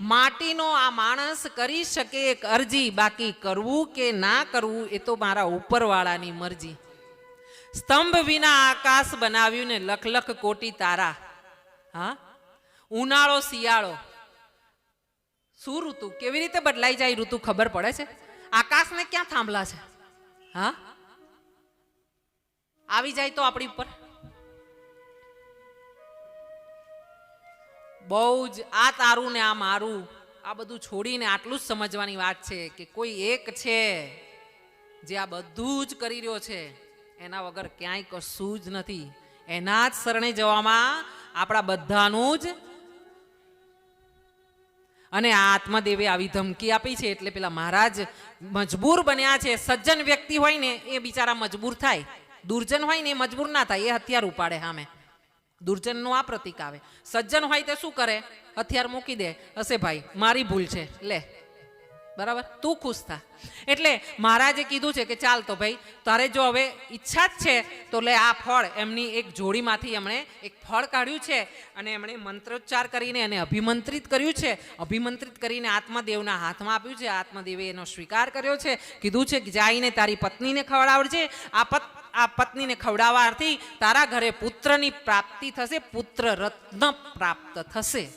માટીનો આ માણસ કરી શકે એક અરજી બાકી કરવું કે ના કરવું એ તો મારા ઉપરવાળાની મરજી. સ્તંભ વિના આકાશ બનાવ્યું ને લખ લખ કોટી તારા. હા? ઉનાળો, શિયાળો. શું ઋતુ? કેવી રીતે બદલાઈ જાય ઋતુ ખબર પડે છે? આકાશને ક્યાં થાંભલા છે? હા? આવી જાય તો આપણી ઉપર. બહુ જ આ તારું ને આ મારું, આ બધું છોડીને આટલું જ સમજવાની વાત છે કે કોઈ એક છે જે આ બધું જ કરી રહ્યો છે, એના વગર ક્યાંય કશું જ નથી. એના જ શરણે જવામાં આપણા બધાનું જ અને આ આત્મદેવે આવી ધમકી આપી છે એટલે પેલા મહારાજ મજબૂર બન્યા છે. સજ્જન વ્યક્તિ હોય ને એ બિચારા મજબૂર થાય. દુર્જન હોય ને એ મજબૂર ના થાય, એ હથિયાર ઉપાડે સામે. દુર્જનનું આ પ્રતીક આવે. સજ્જન હોય તે શું કરે? હથિયાર મૂકી દે. હશે ભાઈ, મારી ભૂલ છે. લે. બરાબર? તું ખુશ થા. એટલે મહારાજે કીધું છે કે ચાલ તો ભાઈ, તારે જો હવે ઈચ્છા જ છે, તો લે આ ફળ. એમની એક જોડીમાંથી એમણે એક ફળ કાઢ્યું છે અને એમણે મંત્રોચ્ચાર કરીને એને અભિમંત્રિત કર્યું છે. અભિમંત્રિત કરીને આત્મદેવના હાથમાં આપ્યું છે. આત્મદેવે એનો સ્વીકાર કર્યો છે. કીધું છે કે જાઈને તારી પત્નીને ખવડાવડજે આ આ પત્નીને ખવડાવવાથી તારા ઘરે પુત્રની પ્રાપ્તિ થશે પુત્ર રત્ન પ્રાપ્ત થશે.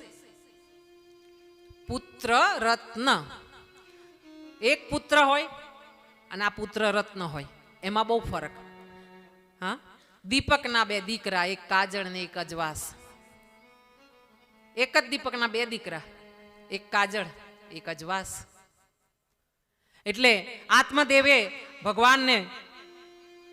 પુત્ર રત્ન એક પુત્ર હોય અને આ પુત્ર રત્ન હોય. એમાં બહુ ફરક. હા? દીપકના બે દીકરા, એક કાજળ ને એક અજવાસ. એક જ દીપકના બે દીકરા, એક કાજળ, એક અજવાસ. એટલે આત્મદેવે ભગવાનને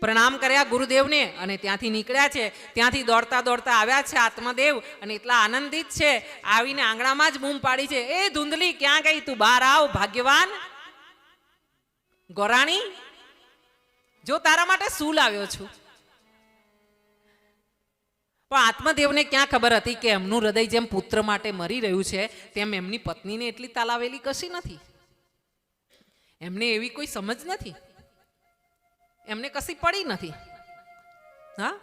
પ્રણામ કર્યા ગુરુદેવને અને ત્યાંથી નીકળ્યા છે. ત્યાંથી દોડતા દોડતા આવ્યા છે આત્મદેવ અને એટલા આનંદિત છે. આવીને આંગણામાં જ બૂમ પાડી છે. એ ધૂંધલી, ક્યાં ગઈ તું? બહાર આવ, ભાગ્યવાન. ગોરાણી, જો તારા માટે શું લાવ્યો છું. પણ આત્મદેવને ક્યાં ખબર હતી કે એમનું હૃદય જેમ પુત્ર માટે મરી રહ્યું છે, તેમ એમની પત્નીને એટલી તાલાવેલી કશી નથી? એમને એવી કોઈ સમજ નથી? એમને કશી પડી નથી. હા?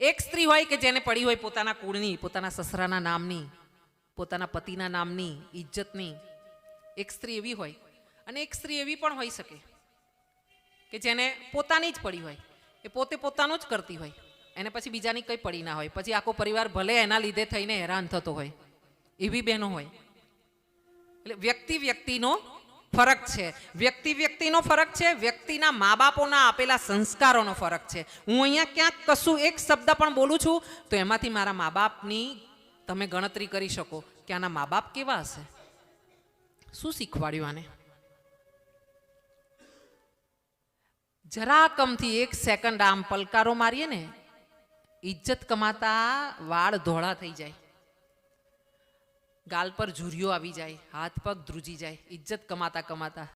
એક સ્ત્રી હોય કે જેને પડી હોય પોતાના કુળની, પોતાના સસરાના નામની, પોતાના પતિના નામની ઇજ્જતની એક સ્ત્રી એવી હોય અને એક સ્ત્રી એવી પણ હોઈ શકે કે જેને પોતાની જ પડી હોય, એ પોતે પોતાનું જ કરતી હોય, એને પછી બીજાની કંઈ પડી ના હોય, પછી આખો પરિવાર ભલે એના લીધે થઈને હેરાન થતો હોય, એવી બહેનો હોય. એટલે વ્યક્તિ વ્યક્તિનો ફરક છે. વ્યક્તિ વ્યક્તિનો ફરક છે, વ્યક્તિના મા બાપોના આપેલા સંસ્કારોનો ફરક છે. હું અહીંયા ક્યાંક કશું એક શબ્દ પણ બોલું છું, તો એમાંથી મારા મા બાપની તમે ગણતરી કરી શકો કે આના મા બાપ કેવા હશે. શું શીખવાડ્યું આને? જરા કમથી એક સેકન્ડ આમ પલકારો મારીએ ને ઇજ્જત કમાતા વાળ ધોળા થઈ જાય. ગાલ પર ઝુરિયો આવી જાય હાથ પગ ધ્રુજી જાય ઇજ્જત કમાતા કમાતા